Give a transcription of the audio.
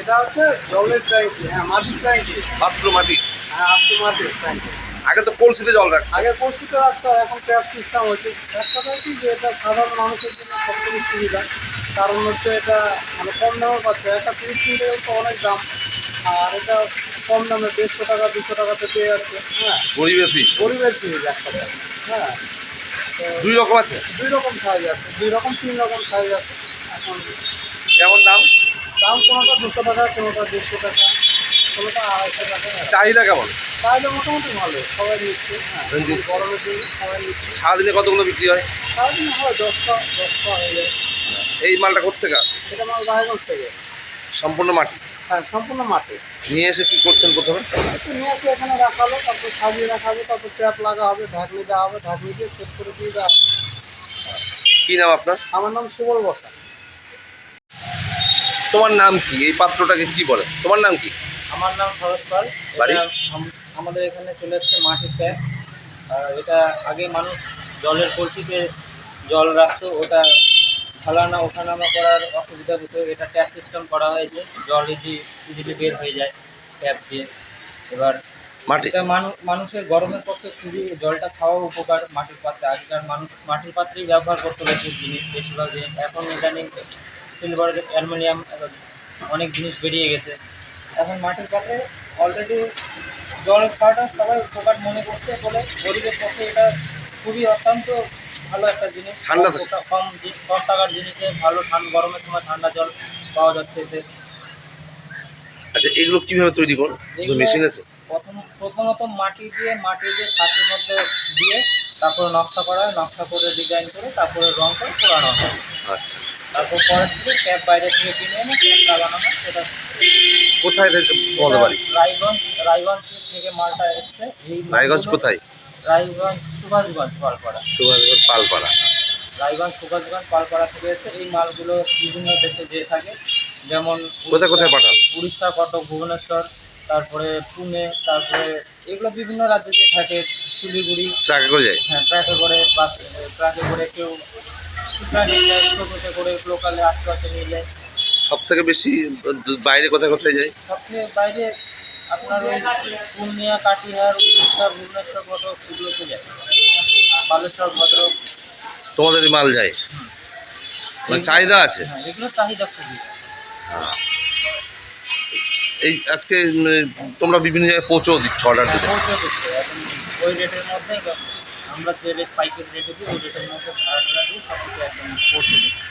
এটা হচ্ছে জলের ট্যাঙ্কি হ্যাঁ মাটির ট্যাঙ্কি মাটি? হ্যাঁ আপনি মাটির ট্যাঙ্কি আগে তো কলসিতে জল রাখ আগে পরিস্থিতি রাখতে এখন ট্যাপ সিস্টেম হচ্ছে। এক কথা কি যে এটা সাধারণ মানুষের জন্য সবথেকে সুবিধা। কারণ হচ্ছে এটা মানে কম দামে পাচ্ছে। একটা তিরিশ গেলে তো অনেক দাম। আর এটা কম দামে দেড়শো টাকা দুশো টাকাতে পেয়ে যাচ্ছে। হ্যাঁ। গরিবের ফি গরিবের ফিজ এক কথা হ্যাঁ। দুই রকম আছে? দুই রকম সাইজ আছে। দুই রকম তিন রকম সাইজ আছে। এখন কেমন দাম? দাম কোনোটা দুশো টাকা কোনোটা দেড়শো টাকা কোনোটা আড়াইশো টাকা। চাহিদা কেমন? তাহলে মোটামুটি ভালো সবাই নিচ্ছে হ্যাঁ। গরমের দিন সবাই নিচ্ছে। সারাদিনে কতগুলো বিক্রি হয়? সারাদিন হয় দশটা দশটা হয়ে যায়। এই মালটা কোথেকে আসে? এটা মাল রায়গঞ্জ থেকে এসে সম্পূর্ণ মাটি? হ্যাঁ সম্পূর্ণ মাঠে নিয়ে এসে কি করছেন প্রথমে? নিয়ে আসে এখানে রাখালো তারপর সাজিয়ে রাখা হবে তারপর ট্যাপ লাগা হবে ঢাকনি দেওয়া হবে ঢাকনি দিয়ে সেট করে দিয়ে দেওয়া হবে কি নাম আপনার? আমার নাম সুবল বসা তোমার নাম কি? এই পাত্রটাকে কি বলে? তোমার নাম কি? আমার নাম শরৎ পাল বাড়ি? আমাদের এখানে চলে এসছে মাটির ট্যাপ এটা আগে মানুষ জলের কলসিতে জল রাখতো। ওটা ফালানা ওঠানামা করার অসুবিধা হতো। এটা ট্যাপ সিস্টেম করা হয়েছে। জল ইজি ইজিলি বের হয়ে যায় ট্যাপ দিয়ে। এবার মাটি এটা মানুষের গরমের পক্ষে খুবই জলটা খাওয়া উপকার মাটির পাত্রে। আগেকার মানুষ মাটির পাত্রেই ব্যবহার করতো বেশি জিনিস বেশিরভাগ জিনিস এখন ইদানিং সিলভার অ্যালুমিনিয়াম অনেক জিনিস বেরিয়ে গেছে। এখন মাটির পাত্রে অলরেডি জল খাওয়াটা সবাই উপকার মনে করছে বলে গরিবের পক্ষে এটা খুবই অত্যন্ত ভালো একটা জিনিস। ঠান্ডা কম কম টাকার জিনিসে ভালো ঠান্ডা গরমের সময় ঠান্ডা জল পাওয়া যাচ্ছে এতে। আচ্ছা এগুলো কীভাবে তৈরি করো? এগুলো- মেশিন আছে? প্রথম প্রথমত মাটি দিয়ে মাটি দিয়ে ছাতির মধ্যে দিয়ে তারপরে নকশা করা নকশা করে ডিজাইন করে তারপরে রং করে পোড়ানো হয়। আচ্ছা। তারপর পরের থেকে বাইরে থেকে কিনে এনে লাগানো হয় সেটা কোথায় থেকে তোমাদের বাড়ি? রায়গঞ্জ রায়গঞ্জ থেকে মালটা এসছে। এই রায়গঞ্জ কোথায়? রায়গঞ্জ সুভাষগঞ্জ পালপাড়া। সুভাষগঞ্জ পালপাড়া। রায়গঞ্জ সুভাষগঞ্জ পালপাড়া থেকে এসে এই মালগুলো বিভিন্ন দেশে যেয়ে থাকে। যেমন কোথায় কোথায় পাঠান? উড়িষ্যা কটক ভুবনেশ্বর তারপরে পুনে তারপরে এগুলো বিভিন্ন রাজ্যে যে থাকে। শিলিগুড়ি। ট্রাকে করে যায়? হ্যাঁ ট্রাকে করে বাস ট্রাকে করে কেউ করে সব থেকে বেশি, বাইরে কোথায় কোথায় যায়? সবচেয়ে বাইরে আপনার ওই উড়িষ্যা তোমাদের মাল যায়? মানে চাহিদা আছে? এগুলো চাহিদা। এই আজকে তোমরা বিভিন্ন জায়গায় পৌঁছেও দিচ্ছ অর্ডার দিতে? পৌঁছে ওই রেটের মধ্যে আমরা যে রেট পাইকারি রেটে দিই, ওই রেটের মধ্যে ভাড়াটা দিয়ে সব কিছু একদম পৌঁছে দিচ্ছি।